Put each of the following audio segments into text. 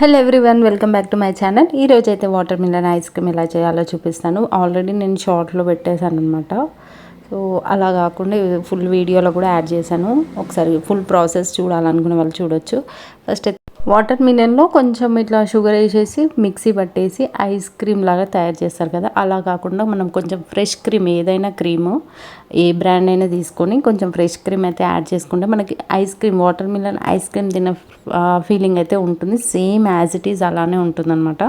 Hello everyone welcome back to my channel ఈరోజు అయితే water melon ice cream ఎలా చేయాలో చూపిస్తాను. ఆల్రెడీ నేను షార్ట్లో పెట్టేశాను అనమాట సో అలా కాకుండా ఫుల్ వీడియోలో కూడా యాడ్ చేశాను. ఒకసారి ఫుల్ ప్రాసెస్ చూడాలనుకునే వాళ్ళు చూడొచ్చు. ఫస్ట్ వాటర్ మిలన్లో కొంచెం ఇట్లా షుగర్ వేసేసి మిక్సీ పట్టేసి ఐస్ క్రీమ్ లాగా తయారు చేస్తారు కదా. అలా కాకుండా మనం కొంచెం ఫ్రెష్ క్రీమ్ ఏదైనా క్రీము ఏ బ్రాండ్ అయినా తీసుకొని కొంచెం ఫ్రెష్ క్రీమ్ అయితే యాడ్ చేసుకుంటే మనకి ice cream watermelon ice cream తిన్న ఫీలింగ్ అయితే ఉంటుంది. సేమ్ యాజ్ ఇట్ ఈజ్ అలానే ఉంటుందన్నమాట.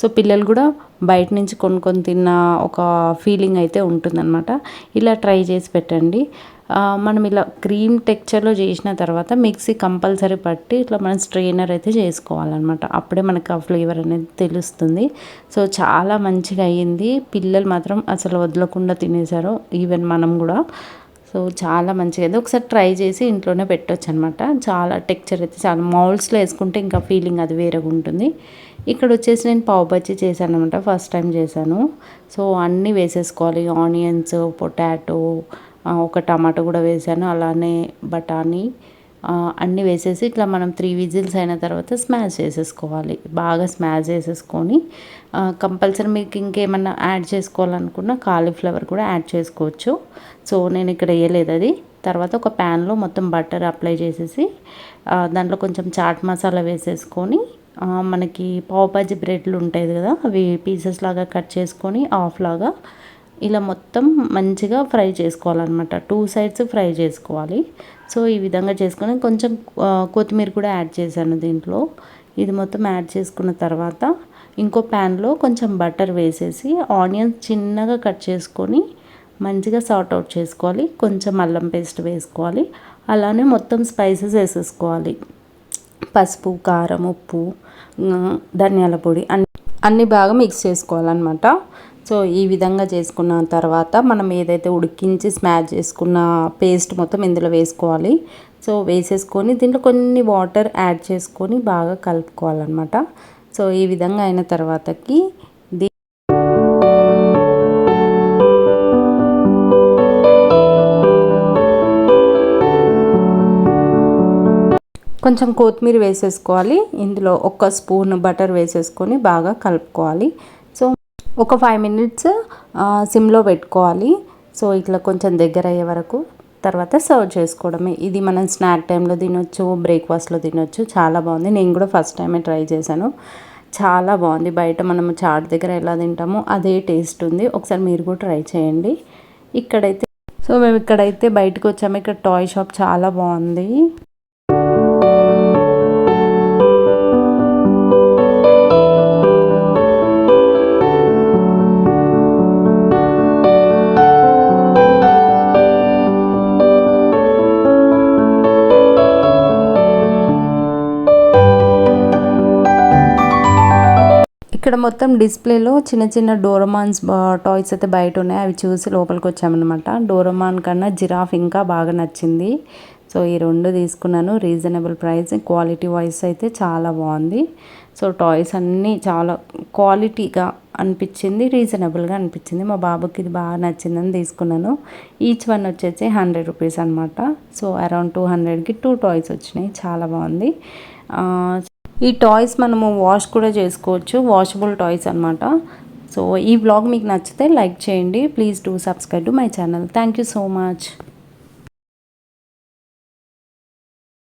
సో పిల్లలు కూడా బయట నుంచి కొనుక్కొని తిన్న ఒక ఫీలింగ్ అయితే ఉంటుందన్నమాట. ఇలా ట్రై చేసి పెట్టండి. మనం ఇలా క్రీమ్ టెక్చర్లో చేసిన తర్వాత మిక్సీ కంపల్సరీ పట్టి ఇట్లా మనం స్ట్రెయినర్ అయితే చేసుకోవాలన్నమాట. అప్పుడే మనకు ఆ ఫ్లేవర్ అనేది తెలుస్తుంది. సో చాలా మంచిగా అయ్యింది. పిల్లలు మాత్రం అసలు వదలకుండా తినేశారు. ఈవెన్ మనం కూడా. సో చాలా మంచిగా అయితే ఒకసారి ట్రై చేసి ఇంట్లోనే పెట్టవచ్చు అనమాట చాలా టెక్చర్ అయితే చాలా మౌల్స్లో వేసుకుంటే ఇంకా ఫీలింగ్ అది వేరేగా ఉంటుంది. ఇక్కడ వచ్చేసి నేను పావు బజ్జీ చేశాను అనమాట ఫస్ట్ టైం చేశాను. సో అన్నీ వేసేసుకోవాలి. ఆనియన్స్ పొటాటో ఒక టమాటో కూడా వేసాను అలానే బఠానీ అన్నీ వేసేసి ఇట్లా మనం త్రీ విజిల్స్ అయిన తర్వాత స్మాష్ చేసేసుకోవాలి. బాగా స్మాష్ చేసేసుకొని కంపల్సరీ మీకు ఇంకేమన్నా యాడ్ చేసుకోవాలనుకున్న కాలీఫ్లవర్ కూడా యాడ్ చేసుకోవచ్చు. సో నేను ఇక్కడ వేయలేదు అది. తర్వాత ఒక ప్యాన్లో మొత్తం బటర్ అప్లై చేసేసి దాంట్లో కొంచెం చాట్ మసాలా వేసేసుకొని మనకి పావుబాజీ బ్రెడ్లు ఉంటాయి కదా అవి పీసెస్ లాగా కట్ చేసుకొని ఆఫ్ లాగా ఇలా మొత్తం మంచిగా ఫ్రై చేసుకోవాలన్నమాట. టూ సైడ్స్ ఫ్రై చేసుకోవాలి. సో ఈ విధంగా చేసుకొని కొంచెం కొత్తిమీర కూడా యాడ్ చేశాను దీంట్లో. ఇది మొత్తం యాడ్ చేసుకున్న తర్వాత ఇంకో ప్యాన్లో కొంచెం బటర్ వేసేసి ఆనియన్స్ చిన్నగా కట్ చేసుకొని మంచిగా సార్ట్ అవుట్ చేసుకోవాలి. కొంచెం అల్లం పేస్ట్ వేసుకోవాలి. అలానే మొత్తం స్పైసెస్ వేసేసుకోవాలి. పసుపు కారం ఉప్పు ధనియాల పొడి అన్ని అన్నీ బాగా మిక్స్ చేసుకోవాలన్నమాట. సో ఈ విధంగా చేసుకున్న తర్వాత మనం ఏదైతే ఉడికించి స్మాష్ చేసుకున్న పేస్ట్ మొత్తం ఇందులో వేసుకోవాలి. సో వేసేసుకొని దీంట్లో కొన్ని వాటర్ యాడ్ చేసుకొని బాగా కలుపుకోవాలన్నమాట. సో ఈ విధంగా అయిన తర్వాతకి కొంచెం కొత్తిమీర వేసేసుకోవాలి. ఇందులో ఒక స్పూన్ బటర్ వేసేసుకొని బాగా కలుపుకోవాలి. ఒక ఫైవ్ మినిట్స్ సిమ్లో పెట్టుకోవాలి. సో ఇట్లా కొంచెం దగ్గర అయ్యే వరకు తర్వాత సర్వ్ చేసుకోవడమే. ఇది మనం స్నాక్ టైంలో తినొచ్చు బ్రేక్ఫాస్ట్లో తినొచ్చు. చాలా బాగుంది. నేను కూడా ఫస్ట్ టైమే ట్రై చేశాను. చాలా బాగుంది. బయట మనము చాట్ దగ్గర ఎలా తింటామో అదే టేస్ట్ ఉంది. ఒకసారి మీరు కూడా ట్రై చేయండి. ఇక్కడైతే సో మేము ఇక్కడైతే బయటకు వచ్చాము. ఇక్కడ టాయ్ షాప్ చాలా బాగుంది. ఇక్కడ మొత్తం డిస్ప్లేలో చిన్న చిన్న డోరమాన్స్ టాయ్స్ అయితే బయట ఉన్నాయి. అవి చూసి లోపలికి వచ్చామన్నమాట. డోరమాన్ కన్నా జిరాఫ్ ఇంకా బాగా నచ్చింది. సో ఈ రెండు తీసుకున్నాను. Reasonable price. క్వాలిటీ వైజ్ అయితే చాలా బాగుంది. సో టాయ్స్ అన్నీ చాలా క్వాలిటీగా అనిపించింది రీజనబుల్గా అనిపించింది. మా బాబుకి ఇది బాగా నచ్చిందని తీసుకున్నాను. ఈచ్ వన్ వచ్చేసి హండ్రెడ్ రూపీస్ అనమాట సో అరౌండ్ టూ హండ్రెడ్కి టూ టాయ్స్ వచ్చినాయి. చాలా బాగుంది. ఈ టాయ్స్ మనము వాష్ కూడా చేసుకోవచ్చు. వాషబుల్ టాయ్స్ అనమాట సో ఈ బ్లాగ్ మీకు నచ్చితే లైక్ చేయండి. Please do subscribe to my channel. Thank you so much.